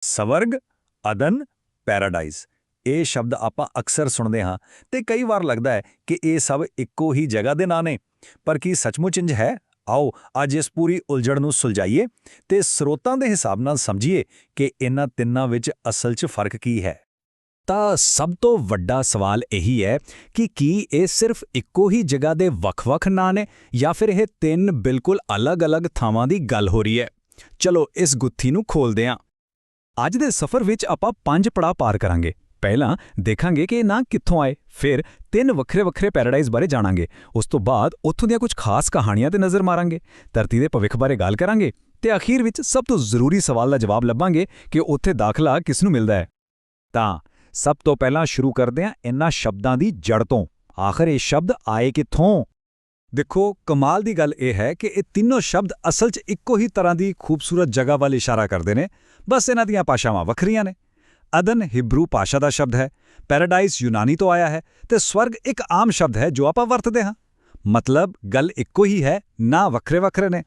ਸਵਰਗ, ਅਦਨ ਪੈਰਾਡਾਈਜ਼ ਇਹ ਸ਼ਬਦ ਆਪਾਂ ਅਕਸਰ ਸੁਣਦੇ ਹਾਂ ਤੇ ਕਈ ਵਾਰ ਲੱਗਦਾ ਹੈ ਕਿ ਇਹ ਸਭ ਇੱਕੋ ਹੀ ਜਗ੍ਹਾ ਦੇ ਨਾਂ ਨੇ। ਪਰ ਕੀ ਸੱਚਮੁੱਚ ਇੰਜ ਹੈ? ਆਓ, ਅੱਜ ਇਸ ਪੂਰੀ ਉਲਝਣ ਨੂੰ ਸੁਲਝਾਈਏ ਤੇ ਸਰੋਤਾਂ ਦੇ ਹਿਸਾਬ ਨਾਲ ਸਮਝੀਏ ਕਿ ਇਹਨਾਂ ਤਿੰਨਾਂ ਵਿੱਚ ਅਸਲ 'ਚ ਫ਼ਰਕ ਕੀ ਹੈ। ਤਾਂ ਸਭ ਤੋਂ ਵੱਡਾ ਸਵਾਲ ਇਹੀ ਹੈ ਕਿ ਕੀ ਇਹ ਸਿਰਫ ਇੱਕੋ ਹੀ ਜਗ੍ਹਾ ਦੇ ਵੱਖ-ਵੱਖ ਨਾਂ ਨੇ ਜਾਂ ਫਿਰ ਇਹ ਤਿੰਨ ਬਿਲਕੁਲ ਅਲੱਗ-ਅਲੱਗ ਥਾਵਾਂ ਦੀ ਗੱਲ ਹੋ ਰਹੀ ਹੈ? ਚਲੋ, ਇਸ ਗੁੱਥੀ ਨੂੰ ਖੋਲਦੇ ਹਾਂ। ਅੱਜ ਦੇ ਸਫ਼ਰ ਵਿੱਚ ਆਪਾਂ ਪੰਜ ਪੜਾਅ ਪਾਰ ਕਰਾਂਗੇ। ਪਹਿਲਾਂ ਦੇਖਾਂਗੇ ਕਿ ਇਹ ਨਾਂ ਕਿੱਥੋਂ ਆਏ, ਫਿਰ ਤਿੰਨ ਵੱਖਰੇ-ਵੱਖਰੇ ਪੈਰਾਡਾਈਜ਼ ਬਾਰੇ ਜਾਣਾਂਗੇ। ਉਸ ਤੋਂ ਬਾਅਦ ਉੱਥੋਂ ਦੀਆਂ ਕੁਝ ਖਾਸ ਕਹਾਣੀਆਂ ਤੇ ਨਜ਼ਰ ਮਾਰਾਂਗੇ। ਧਰਤੀ ਦੇ ਭਵਿੱਖ ਬਾਰੇ ਗੱਲ ਕਰਾਂਗੇ ਤੇ ਅਖੀਰ ਵਿੱਚ ਸਭ ਤੋਂ ਜ਼ਰੂਰੀ ਸਵਾਲ ਦਾ ਜਵਾਬ ਲੱਭਾਂਗੇ ਕਿ ਉੱਥੇ ਦਾਖਲਾ ਕਿਸ ਨੂੰ ਮਿਲਦਾ ਹੈ। ਤਾਂ ਸਭ ਤੋਂ ਪਹਿਲਾਂ ਸ਼ੁਰੂ ਕਰਦੇ ਹਾਂ ਇਹਨਾਂ ਸ਼ਬਦਾਂ ਦੀ ਜੜ ਤੋਂ। ਆਖਰ ਇਹ ਸ਼ਬਦ ਆਏ ਕਿੱਥੋਂ? ਦੇਖੋ, ਕਮਾਲ ਦੀ ਗੱਲ ਇਹ ਹੈ ਕਿ ਇਹ ਤਿੰਨੋਂ ਸ਼ਬਦ ਅਸਲ 'ਚ ਇੱਕੋ ਹੀ ਤਰ੍ਹਾਂ ਦੀ ਖੂਬਸੂਰਤ ਜਗ੍ਹਾ ਵੱਲ ਇਸ਼ਾਰਾ ਕਰਦੇ ਨੇ। ਬਸ ਇਹਨਾਂ ਦੀਆਂ ਭਾਸ਼ਾਵਾਂ ਵੱਖਰੀਆਂ ਨੇ। ਅਦਨ ਹਿਬਰੂ ਭਾਸ਼ਾ ਦਾ ਸ਼ਬਦ ਹੈ ਪੈਰਾਡਾਈਜ਼ ਯੂਨਾਨੀ ਤੋਂ ਆਇਆ ਹੈ ਤੇ ਸਵਰਗ ਇੱਕ ਆਮ ਸ਼ਬਦ ਹੈ ਜੋ ਆਪਾਂ ਵਰਤਦੇ ਹਾਂ। ਮਤਲਬ, ਗੱਲ ਇੱਕੋ ਹੀ ਹੈ, ਨਾ ਵੱਖਰੇ-ਵੱਖਰੇ ਨੇ।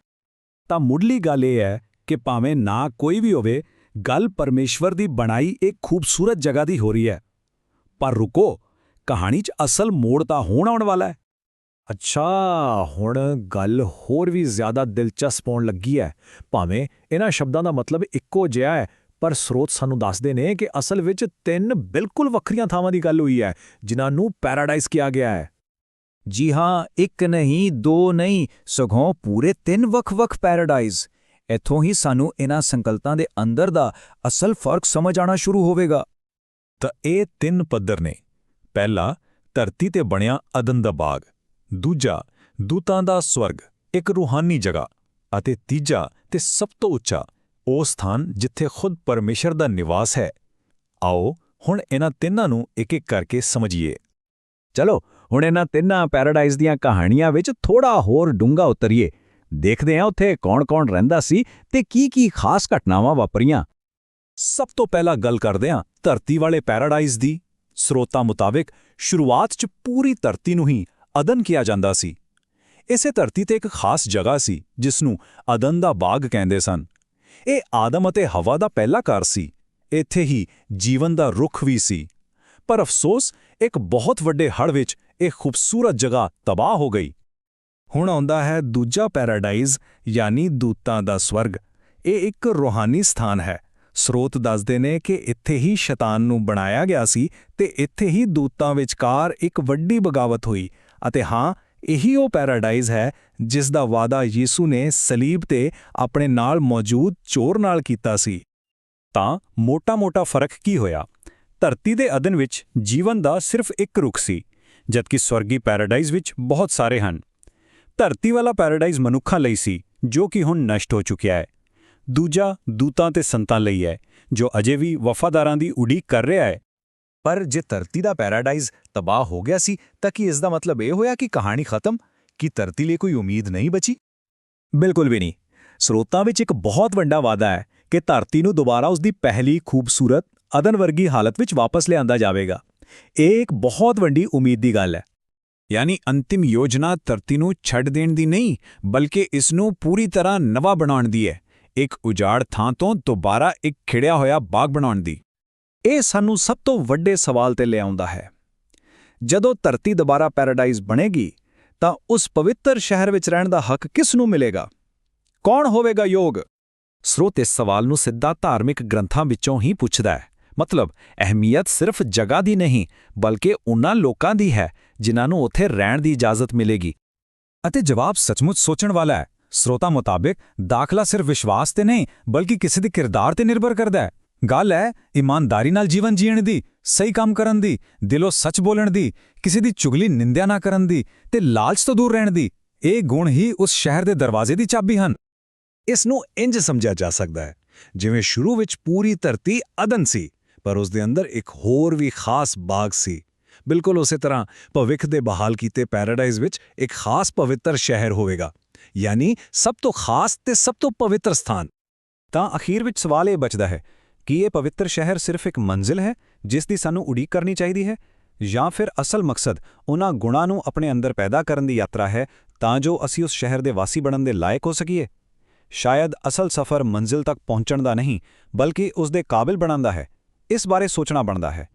ਤਾਂ ਮੁੱਢਲੀ ਗੱਲ ਇਹ ਹੈ ਕਿ ਭਾਵੇਂ ਨਾ ਕੋਈ ਵੀ ਹੋਵੇ, ਗੱਲ ਪਰਮੇਸ਼ਵਰ ਦੀ ਬਣਾਈ ਇੱਕ ਖੂਬਸੂਰਤ ਜਗ੍ਹਾ ਦੀ ਹੋ ਰਹੀ ਹੈ। ਪਰ ਰੁਕੋ, ਕਹਾਣੀ 'ਚ ਅਸਲ ਮੋੜ ਤਾਂ ਹੋਣ ਆਉਣ ਵਾਲਾ ਹੈ। ਅੱਛਾ, ਹੁਣ ਗੱਲ ਹੋਰ ਵੀ ਜ਼ਿਆਦਾ ਦਿਲਚਸਪ ਹੋਣ ਲੱਗੀ ਹੈ। ਭਾਵੇਂ ਇਹਨਾਂ ਸ਼ਬਦਾਂ ਦਾ ਮਤਲਬ ਇੱਕੋ ਜਿਹਾ ਹੈ, ਪਰ ਸਰੋਤ ਸਾਨੂੰ ਦੱਸਦੇ ਨੇ ਕਿ ਅਸਲ ਵਿੱਚ ਤਿੰਨ ਬਿਲਕੁਲ ਵੱਖਰੀਆਂ ਥਾਵਾਂ ਦੀ ਗੱਲ ਹੋਈ ਹੈ, ਜਿਨ੍ਹਾਂ ਨੂੰ ਪੈਰਾਡਾਈਜ਼ ਕਿਹਾ ਗਿਆ ਹੈ। ਜੀ ਹਾਂ, ਇੱਕ ਨਹੀਂ, ਦੋ ਨਹੀਂ, ਸਗੋਂ ਪੂਰੇ ਤਿੰਨ ਵੱਖ-ਵੱਖ ਪੈਰਾਡਾਈਜ਼। ਇੱਥੋਂ ਹੀ ਸਾਨੂੰ ਇਹਨਾਂ ਸੰਕਲਪਾਂ ਦੇ ਅੰਦਰ ਦਾ ਅਸਲ ਫ਼ਰਕ ਸਮਝ ਆਣਾ ਸ਼ੁਰੂ ਹੋਵੇਗਾ। ਤਾਂ ਇਹ ਤਿੰਨ ਪੱਧਰ ਨੇ। ਪਹਿਲਾ, ਧਰਤੀ ਤੇ ਬਣਿਆ ਅਦਨ ਦਾ ਬਾਗ। ਦੂਜਾ, ਦੂਤਾਂ ਦਾ ਸਵਰਗ, ਇੱਕ ਰੂਹਾਨੀ ਜਗ੍ਹਾ ਅਤੇ ਤੀਜਾ ਤੇ ਸਭ ਤੋਂ ਉੱਚਾ, ਉਹ ਸਥਾਨ ਜਿੱਥੇ ਖੁਦ ਪਰਮੇਸ਼ਰ ਦਾ ਨਿਵਾਸ ਹੈ। ਆਓ ਹੁਣ ਇਹਨਾਂ ਤਿੰਨਾਂ ਨੂੰ ਇੱਕ ਇੱਕ ਕਰਕੇ ਸਮਝੀਏ। ਚਲੋ, ਹੁਣ ਇਹਨਾਂ ਤਿੰਨਾਂ ਪੈਰਾਡਾਈਜ਼ ਦੀਆਂ ਕਹਾਣੀਆਂ ਵਿੱਚ ਥੋੜਾ ਹੋਰ ਡੂੰਘਾ ਉਤਰੀਏ। ਦੇਖਦੇ ਹਾਂ ਉੱਥੇ ਕੌਣ-ਕੌਣ ਰਹਿੰਦਾ ਸੀ ਤੇ ਕੀ-ਕੀ ਖਾਸ ਘਟਨਾਵਾਂ ਵਾਪਰੀਆਂ। ਸਭ ਤੋਂ ਪਹਿਲਾਂ ਗੱਲ ਕਰਦੇ ਹਾਂ ਧਰਤੀ ਵਾਲੇ ਪੈਰਾਡਾਈਜ਼ ਦੀ। ਸਰੋਤਾਂ ਮੁਤਾਬਕ, ਸ਼ੁਰੂਆਤ 'ਚ ਪੂਰੀ ਧਰਤੀ ਨੂੰ ਹੀ ਅਦਨ ਕਿਹਾ ਜਾਂਦਾ ਸੀ। ਇਸੇ ਧਰਤੀ ਤੇ ਇੱਕ ਖਾਸ ਜਗ੍ਹਾ ਸੀ ਜਿਸ ਨੂੰ ਅਦਨ ਦਾ ਬਾਗ ਕਹਿੰਦੇ ਸਨ। ਇਹ ਆਦਮ ਅਤੇ ਹਵਾ ਦਾ ਪਹਿਲਾ ਘਰ ਸੀ। ਇੱਥੇ ਹੀ ਜੀਵਨ ਦਾ ਰੁੱਖ ਵੀ ਸੀ। ਪਰ ਅਫਸੋਸ, ਇੱਕ ਬਹੁਤ ਵੱਡੇ ਹੜ ਵਿੱਚ ਇਹ ਖੂਬਸੂਰਤ ਜਗ੍ਹਾ ਤਬਾਹ ਹੋ ਗਈ। ਹੁਣ ਆਉਂਦਾ ਹੈ ਦੂਜਾ ਪੈਰਾਡਾਈਜ਼, ਯਾਨੀ ਦੂਤਾਂ ਦਾ ਸਵਰਗ। ਇਹ ਇੱਕ ਰੂਹਾਨੀ ਸਥਾਨ ਹੈ। ਸਰੋਤ ਦੱਸਦੇ ਨੇ ਕਿ ਇੱਥੇ ਹੀ ਸ਼ੈਤਾਨ ਨੂੰ ਬਣਾਇਆ ਗਿਆ ਸੀ ਤੇ ਇੱਥੇ ਹੀ ਦੂਤਾਂ ਵਿਚਕਾਰ ਇੱਕ ਵੱਡੀ ਬਗਾਵਤ ਹੋਈ। ਅਤੇ ਹਾਂ, ਇਹੀ ਉਹ ਪੈਰਾਡਾਈਜ਼ ਹੈ ਜਿਸ ਦਾ ਵਾਅਦਾ ਯੀਸੂ ਨੇ ਸਲੀਬ ਤੇ ਆਪਣੇ ਨਾਲ ਮੌਜੂਦ ਚੋਰ ਨਾਲ ਕੀਤਾ ਸੀ। ਤਾਂ ਮੋਟਾ-ਮੋਟਾ ਫ਼ਰਕ ਕੀ ਹੋਇਆ? ਧਰਤੀ ਦੇ ਅਦਨ ਵਿੱਚ ਜੀਵਨ ਦਾ ਸਿਰਫ ਇੱਕ ਰੁੱਖ ਸੀ, ਜਦਕਿ ਸਵਰਗੀ ਪੈਰਾਡਾਈਜ਼ ਵਿੱਚ ਬਹੁਤ ਸਾਰੇ ਹਨ। ਧਰਤੀ ਵਾਲਾ ਪੈਰਾਡਾਈਜ਼ ਮਨੁੱਖਾਂ ਲਈ ਸੀ, ਜੋ ਕਿ ਹੁਣ ਨਸ਼ਟ ਹੋ ਚੁੱਕਿਆ ਹੈ। ਦੂਜਾ ਦੂਤਾਂ ਤੇ ਸੰਤਾਂ ਲਈ ਹੈ, ਜੋ ਅਜੇ ਵੀ ਵਫਾਦਾਰਾਂ ਦੀ ਉਡੀਕ ਕਰ ਰਿਹਾ ਹੈ। ਪਰ ਜੇ ਧਰਤੀ ਦਾ ਪੈਰਾਡਾਈਜ਼ ਤਬਾਹ ਹੋ ਗਿਆ ਸੀ, ਤਾਂ ਕੀ ਇਸ ਦਾ ਮਤਲਬ ਇਹ ਹੋਇਆ ਕਿ ਕਹਾਣੀ ਖਤਮ? ਕਿ ਧਰਤੀ ਲਈ ਕੋਈ ਉਮੀਦ ਨਹੀਂ ਬਚੀ? ਬਿਲਕੁਲ ਵੀ ਨਹੀਂ। ਸਰੋਤਾਂ ਵਿੱਚ ਇੱਕ ਬਹੁਤ ਵੱਡਾ ਵਾਅਦਾ ਹੈ ਕਿ ਧਰਤੀ ਨੂੰ ਦੁਬਾਰਾ ਉਸ ਦੀ ਪਹਿਲੀ ਖੂਬਸੂਰਤ, ਅਦਨ ਵਰਗੀ ਹਾਲਤ ਵਿੱਚ ਵਾਪਸ ਲਿਆਂਦਾ ਜਾਵੇਗਾ। ਇਹ ਇੱਕ ਬਹੁਤ ਵੱਡੀ ਉਮੀਦ ਦੀ ਗੱਲ ਹੈ। ਯਾਨੀ ਅੰਤਿਮ ਯੋਜਨਾ ਧਰਤੀ ਨੂੰ ਛੱਡ ਦੇਣ ਦੀ ਨਹੀਂ, ਬਲਕਿ ਇਸ ਨੂੰ ਪੂਰੀ ਤਰ੍ਹਾਂ ਨਵਾਂ ਬਣਾਉਣ ਦੀ ਹੈ। ਇੱਕ ਉਜਾੜ ਥਾਂ ਤੋਂ ਦੁਬਾਰਾ ਇੱਕ ਖਿੜਿਆ ਹੋਇਆ ਬਾਗ ਬਣਾਉਣ ਦੀ। ਇਹ ਸਾਨੂੰ ਸਭ ਤੋਂ ਵੱਡੇ ਸਵਾਲ ਤੇ ਲਿਆਉਂਦਾ ਹੈ। ਜਦੋਂ ਧਰਤੀ ਦੁਬਾਰਾ ਪੈਰਾਡਾਈਜ਼ ਬਣੇਗੀ, ਤਾਂ ਉਸ ਪਵਿੱਤਰ ਸ਼ਹਿਰ ਵਿੱਚ ਰਹਿਣ ਦਾ ਹੱਕ ਕਿਸ ਨੂੰ ਮਿਲੇਗਾ? ਕੌਣ ਹੋਵੇਗਾ ਯੋਗ? ਸਰੋਤ ਇਸ ਸਵਾਲ ਨੂੰ ਸਿੱਧਾ ਧਾਰਮਿਕ ਗ੍ਰੰਥਾਂ ਵਿੱਚੋਂ ਹੀ ਪੁੱਛਦਾ ਹੈ। ਮਤਲਬ, ਅਹਿਮੀਅਤ ਸਿਰਫ ਜਗ੍ਹਾ ਦੀ ਨਹੀਂ, ਬਲਕਿ ਉਹਨਾਂ ਲੋਕਾਂ ਦੀ ਹੈ, ਜਿਨ੍ਹਾਂ ਨੂੰ ਉੱਥੇ ਰਹਿਣ ਦੀ ਇਜਾਜ਼ਤ ਮਿਲੇਗੀ। ਅਤੇ ਜਵਾਬ ਸੱਚਮੁੱਚ ਸੋਚਣ ਵਾਲਾ ਹੈ। ਸਰੋਤਾ ਮੁਤਾਬਕ, ਦਾਖਲਾ ਸਿਰਫ ਵਿਸ਼ਵਾਸ ਤੇ ਨਹੀਂ, ਬਲਕਿ ਕਿਸੇ ਦੇ ਕਿਰਦਾਰ ਤੇ ਨਿਰਭਰ ਕਰਦਾ ਹੈ। ਗੱਲ ਹੈ ਇਮਾਨਦਾਰੀ ਨਾਲ ਜੀਵਨ ਜੀਣ ਦੀ, ਸਹੀ ਕੰਮ ਕਰਨ ਦੀ, ਦਿਲੋਂ ਸੱਚ ਬੋਲਣ ਦੀ, ਕਿਸੇ ਦੀ ਚੁਗਲੀ ਨਿੰਦਿਆ ਨਾ ਕਰਨ ਦੀ ਤੇ ਲਾਲਚ ਤੋਂ ਦੂਰ ਰਹਿਣ ਦੀ, ਇਹ ਗੁਣ ਹੀ ਉਸ ਸ਼ਹਿਰ ਦੇ ਦਰਵਾਜ਼ੇ ਦੀ ਚਾਬੀ ਹਨ। ਇਸ ਨੂੰ ਇੰਜ ਸਮਝਿਆ ਜਾ ਸਕਦਾ ਹੈ, ਜਿਵੇਂ ਸ਼ੁਰੂ ਵਿੱਚ ਪੂਰੀ ਧਰਤੀ ਅਦਨ ਸੀ, ਪਰ ਉਸ ਦੇ ਅੰਦਰ ਇੱਕ ਹੋਰ ਵੀ ਖਾਸ ਬਾਗ ਸੀ। ਬਿਲਕੁਲ ਉਸੇ ਤਰ੍ਹਾਂ ਭਵਿੱਖ ਦੇ ਬਹਾਲ ਕੀਤੇ ਪੈਰਾਡਾਈਜ਼ ਵਿੱਚ ਇੱਕ ਖਾਸ ਪਵਿੱਤਰ ਸ਼ਹਿਰ ਹੋਵੇਗਾ, ਯਾਨੀ ਸਭ ਤੋਂ ਖਾਸ ਤੇ ਸਭ ਤੋਂ ਪਵਿੱਤਰ ਸਥਾਨ। ਤਾਂ ਅਖੀਰ ਵਿੱਚ ਸਵਾਲ ਇਹ ਬਚਦਾ ਹੈ ਕੀ ਇਹ ਪਵਿੱਤਰ ਸ਼ਹਿਰ ਸਿਰਫ ਇੱਕ ਮੰਜ਼ਿਲ ਹੈ, ਜਿਸ ਦੀ ਸਾਨੂੰ ਉਡੀਕ ਕਰਨੀ ਚਾਹੀਦੀ ਹੈ? ਜਾਂ ਫਿਰ ਅਸਲ ਮਕਸਦ ਉਹਨਾਂ ਗੁਣਾਂ ਨੂੰ ਆਪਣੇ ਅੰਦਰ ਪੈਦਾ ਕਰਨ ਦੀ ਯਾਤਰਾ ਹੈ, ਤਾਂ ਜੋ ਅਸੀਂ ਉਸ ਸ਼ਹਿਰ ਦੇ ਵਾਸੀ ਬਣਨ ਦੇ ਲਾਇਕ ਹੋ ਸਕੀਏ? ਸ਼ਾਇਦ ਅਸਲ ਸਫ਼ਰ ਮੰਜ਼ਿਲ ਤੱਕ ਪਹੁੰਚਣ ਦਾ ਨਹੀਂ, ਬਲਕਿ ਉਸ ਦੇ ਕਾਬਿਲ ਬਣਨ ਦਾ ਹੈ। ਇਸ ਬਾਰੇ ਸੋਚਣਾ ਬਣਦਾ ਹੈ।